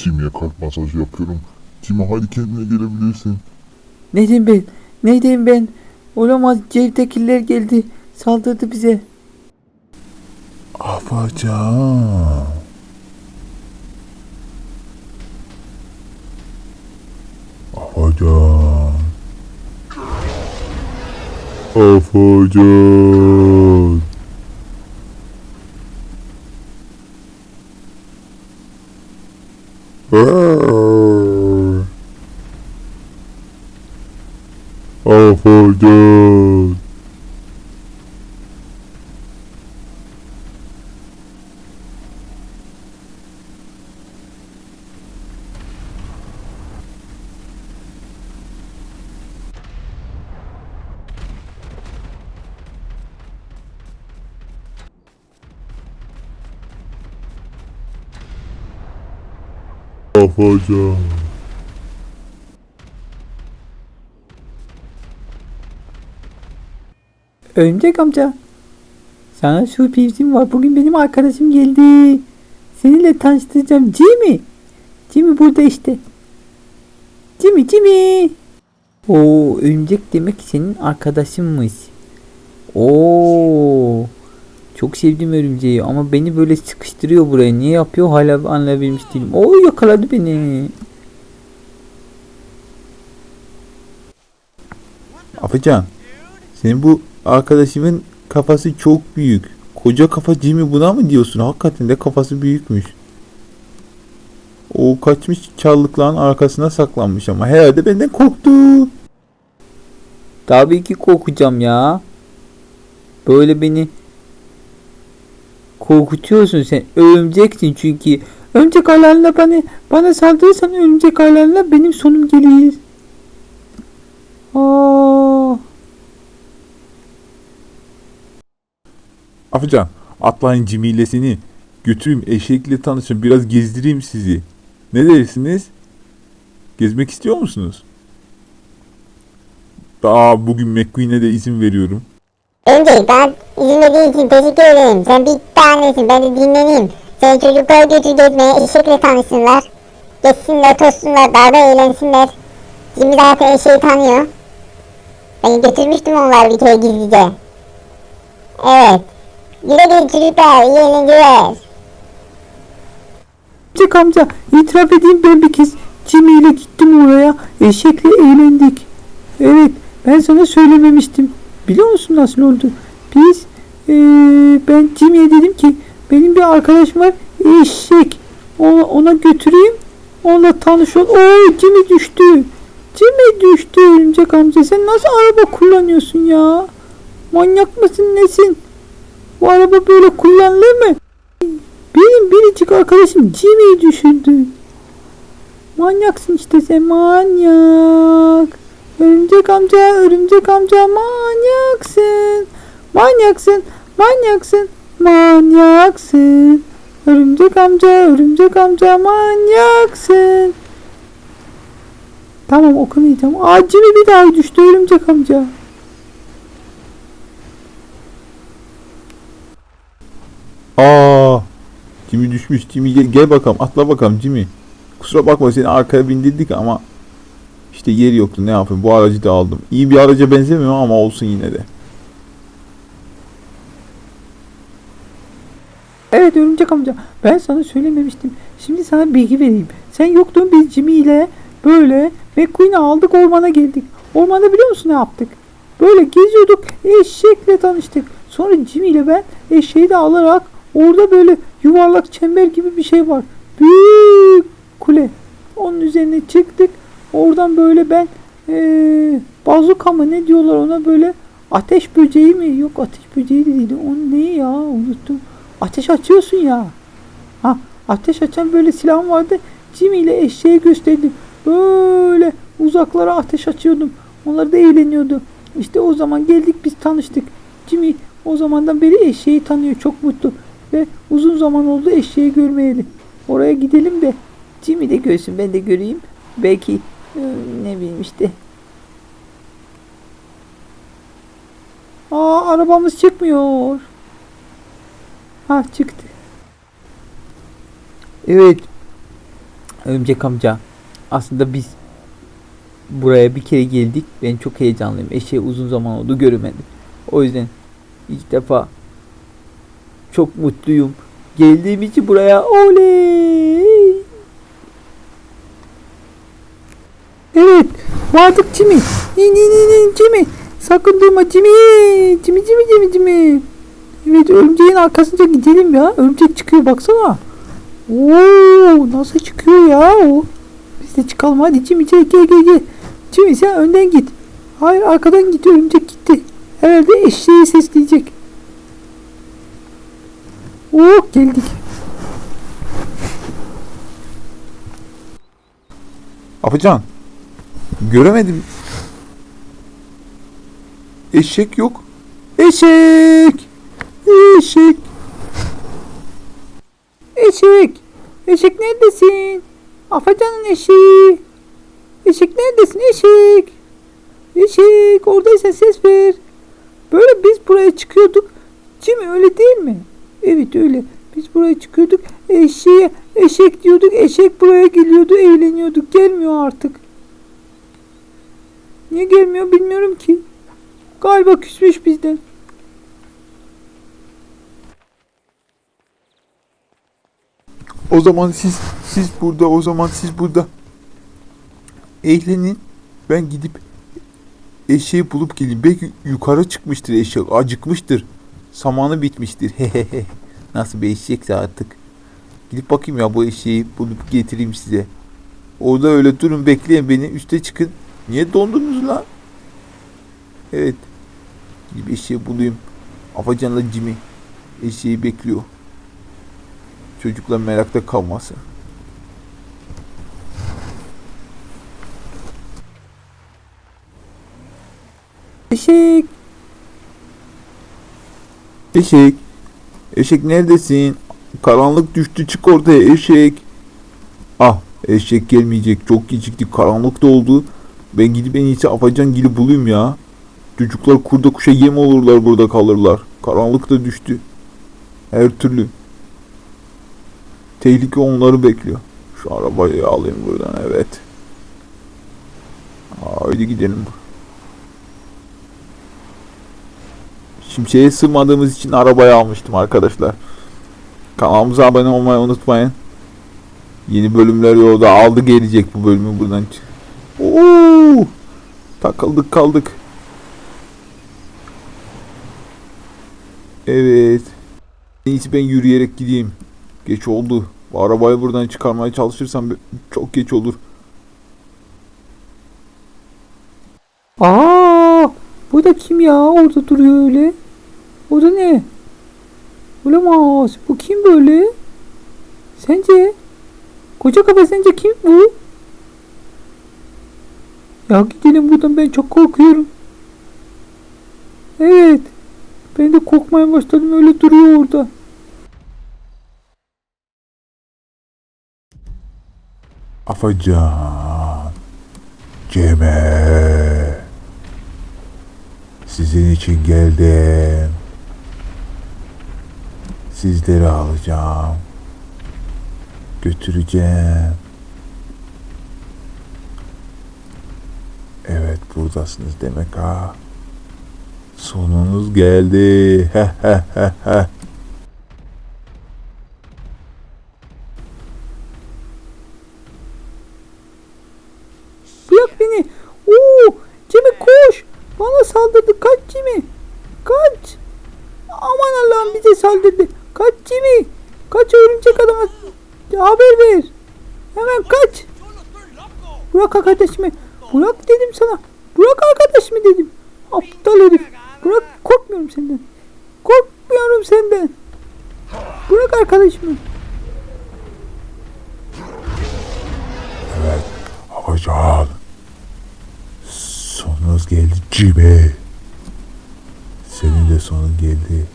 Jimmy'ye kalp masajı yapıyorum. Jimmy hadi kendine gelebilirsin. Neydim ben? Neydim ben? Olamaz Cevdekiller geldi. Saldırdı bize. Afacan. Afacan. Afacan. Arr. Afacan. Örümcek amca. Sana sürprizim var. Bugün benim arkadaşım geldi. Seninle tanıştıracağım. Jimmy. Jimmy burada işte. Jimmy Jimmy. Oo örümcek demek senin arkadaşınmış. Oo. Çok sevdim örümceği ama beni böyle sıkıştırıyor buraya. Niye yapıyor hala anlayabilmiş değilim. Oo yakaladı beni. Afacan, senin bu arkadaşımın kafası çok büyük. Koca kafa Jimmy buna mı diyorsun? Hakikaten de kafası büyükmüş. O kaçmış çallıkların arkasına saklanmış ama herhalde benden korktu. Tabii ki korkacağım ya. Böyle beni korkutuyorsun sen. Örümceksin çünkü. Örümcek alanla bana, bana saldırırsan örümcek alanla benim sonum gelir. Aa, Afacan, atlayın Jimmy ile seni. Götüreyim eşekle tanışın biraz gezdireyim sizi. Ne dersiniz? Gezmek istiyor musunuz? Daha bugün McQueen'e de izin veriyorum. Önce ben izin verdiğin için teşekkür ederim. Sen bir tanesin ben de dinleneyim. Sen çocukları götür gezmeye eşekle tanışsınlar. Geçsinler tozsunlar daha da eğlensinler. Jimmy zaten eşeği tanıyor. Ben götürmüştüm onları bir kere gizlice. Evet. Güle güle çocuklar iyi eğlenceler. örümcek amca itiraf edeyim ben bir kez Jimmy ile gittim oraya. Eşekle eğlendik. Evet ben sana söylememiştim. Biliyor musun nasıl oldu? Biz eee, ben Jimmy'ye dedim ki benim bir arkadaşım var eşek. Ona, ona götüreyim. Onunla tanış ol. Oo Jimmy düştü. Jimmy düştü örümcek amca. Sen nasıl araba kullanıyorsun ya? Manyak mısın nesin? Bu araba böyle kullanılır mı? Benim biricik arkadaşım Jimmy'yi düşürdü. Manyaksın işte sen manyak. Örümcek amca, örümcek amca manyaksın. Manyaksın, manyaksın, manyaksın. Örümcek amca, örümcek amca manyaksın. Tamam okumayacağım. Jimmy bir daha düştü örümcek amca. Aa, Jimmy düşmüş. Jimmy gel, gel bakalım. Atla bakalım Jimmy. Kusura bakma seni arkaya bindirdik ama işte yeri yoktu. Ne yapayım? Bu aracı da aldım. İyi bir araca benzemiyor ama olsun yine de. Evet örümcek amca ben sana söylememiştim. Şimdi sana bilgi vereyim. Sen yoktun biz Jimmy ile böyle McQueen'i aldık ormana geldik. Ormanda biliyor musun ne yaptık? Böyle geziyorduk eşekle tanıştık. Sonra Jimmy ile ben eşeği de alarak orada böyle yuvarlak çember gibi bir şey var. Büyük kule. Onun üzerine çıktık. Oradan böyle ben eee bazuka mı ne diyorlar ona böyle ateş böceği mi? Yok ateş böceği de değil. O ne ya unuttum. Ateş açıyorsun ya. Ha ateş açan böyle silahım vardı. Jimmy ile eşeğe gösterdim. Böyle uzaklara ateş açıyordum. Onlar da eğleniyordu. İşte o zaman geldik biz tanıştık. Jimmy o zamandan beri eşeği tanıyor. Çok mutlu. Ve uzun zaman oldu eşeği görmeyeli. Oraya gidelim de Jimmy de görsün ben de göreyim. Belki ne bileyim işte. Aa arabamız çıkmıyor. Ha çıktı. Evet. Örümcek amca aslında biz buraya bir kere geldik. Ben çok heyecanlıyım. Eşeği uzun zaman oldu göremedim. O yüzden ilk defa çok mutluyum. Geldiğim için buraya oley. Evet vardık Jimmy. İn in in in Jimmy. Sakın durma Jimmy. Jimmy Jimmy Jimmy Jimmy. Evet örümceğin arkasınca gidelim ya. Örümcek çıkıyor baksana. Oo nasıl çıkıyor ya o? Biz de çıkalım hadi Jimmy gel gel gel. Jimmy sen önden git. Hayır arkadan git örümcek gitti. Herhalde eşeği sesleyecek. Oo geldik. Afacan. Göremedim. Eşek yok. Eşek. Eşek. Eşek. Eşek neredesin? Afacanın eşeği. Eşek neredesin eşek? Eşek oradaysan ses ver. Böyle biz buraya çıkıyorduk. Jimmy öyle değil mi? Evet öyle. Biz buraya çıkıyorduk. Eşeğe eşek diyorduk. Eşek buraya geliyordu. Eğleniyorduk. Gelmiyor artık. Niye gelmiyor bilmiyorum ki. Galiba küsmüş bizden. O zaman siz siz burada o zaman siz burada. Eğlenin. Ben gidip eşeği bulup geleyim. Belki yukarı çıkmıştır eşek. Acıkmıştır. Samanı bitmiştir. Hehehe. Nasıl bir eşekse artık. Gidip bakayım ya bu eşeği bulup getireyim size. Orada öyle durun bekleyin beni. Üste çıkın. Niye dondunuz lan? Evet. Gidip eşeği bulayım. Afacanla Jimmy. Eşeği bekliyor. Çocuklar merakta kalmasın. Eşek. Eşek. Eşek neredesin? Karanlık düştü çık ortaya eşek. Ah eşek gelmeyecek. Çok gecikti. Karanlık da oldu. Ben gidip en iyisi Afacan Gil'i bulayım ya. Çocuklar kurda kuşa yem olurlar burada kalırlar. Karanlık da düştü. Her türlü. Tehlike onları bekliyor. Şu arabayı alayım buradan evet. Haydi gidelim. Şimşeye sığmadığımız için arabayı almıştım arkadaşlar. Kanalımıza abone olmayı unutmayın. Yeni bölümler yolda aldı gelecek bu bölümü buradan. Oo! Takıldık kaldık. Evet. En iyisi ben yürüyerek gideyim. Geç oldu. Bu arabayı buradan çıkarmaya çalışırsam çok geç olur. Aa, bu da kim ya? Orada duruyor öyle. O da ne? Olamaz. Bu kim böyle? Sence? Koca kafa sence kim bu? Ya gidelim buradan ben çok korkuyorum. Evet. Ben de korkmaya başladım öyle duruyor orada. Afacan. Ceme. Sizin için geldim. Sizleri alacağım. Götüreceğim. Evet buradasınız demek ha. Sonunuz geldi. Heh heh heh heh. Bırak beni. Oo, Cemil koş. Bana saldırdı. Kaç Cemil. Kaç. Aman Allah'ım bize saldırdı. Kaç Cemil. Kaç örümcek adama haber ver. Hemen kaç. Bırak arkadaşımı. Bırak dedim sana. Bırak arkadaşımı dedim. Aptal herif. Bırak korkmuyorum senden. Korkmuyorum senden. Bırak arkadaşımı. Afacan. Sonunuz geldi Jimmy. Senin de sonun geldi.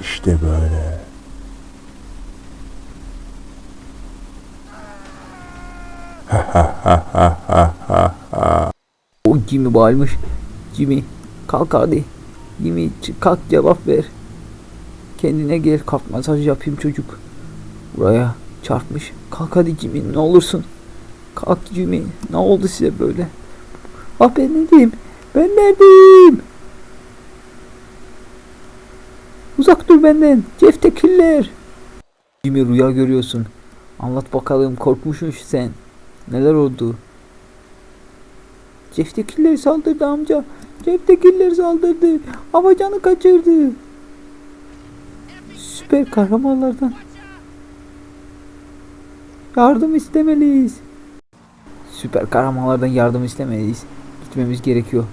İşte böyle. O Jimmy bağırmış. Jimmy kalk hadi. Jimmy kalk cevap ver. Kendine gel kalk masaj yapayım çocuk. Buraya çarpmış. Kalk hadi Jimmy ne olursun. Kalk Jimmy. Ne oldu size böyle? Ah ben neredeyim? Ben neredeyim? Uzak dur benden. Jeff the Killer. Jimmy rüya görüyorsun. Anlat bakalım korkmuşsun sen. Neler oldu? Killer saldırdı amca. Killer saldırdı. Abacanı kaçırdı. Süper kahramanlardan. Yardım istemeliyiz. Süper kahramanlardan yardım istemeliyiz. Gitmemiz gerekiyor.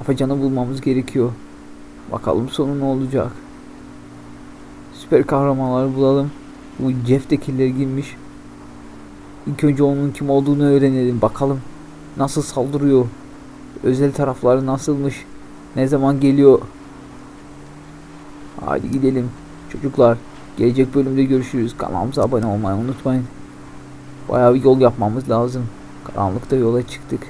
Afacan'ı bulmamız gerekiyor. Bakalım sonu ne olacak. Süper kahramanları bulalım. Bu Jeff de killer girmiş. İlk önce onun kim olduğunu öğrenelim. Bakalım nasıl saldırıyor. Özel tarafları nasılmış. Ne zaman geliyor. Hadi gidelim. Çocuklar gelecek bölümde görüşürüz. Kanalımıza abone olmayı unutmayın. Bayağı bir yol yapmamız lazım. Karanlıkta yola çıktık.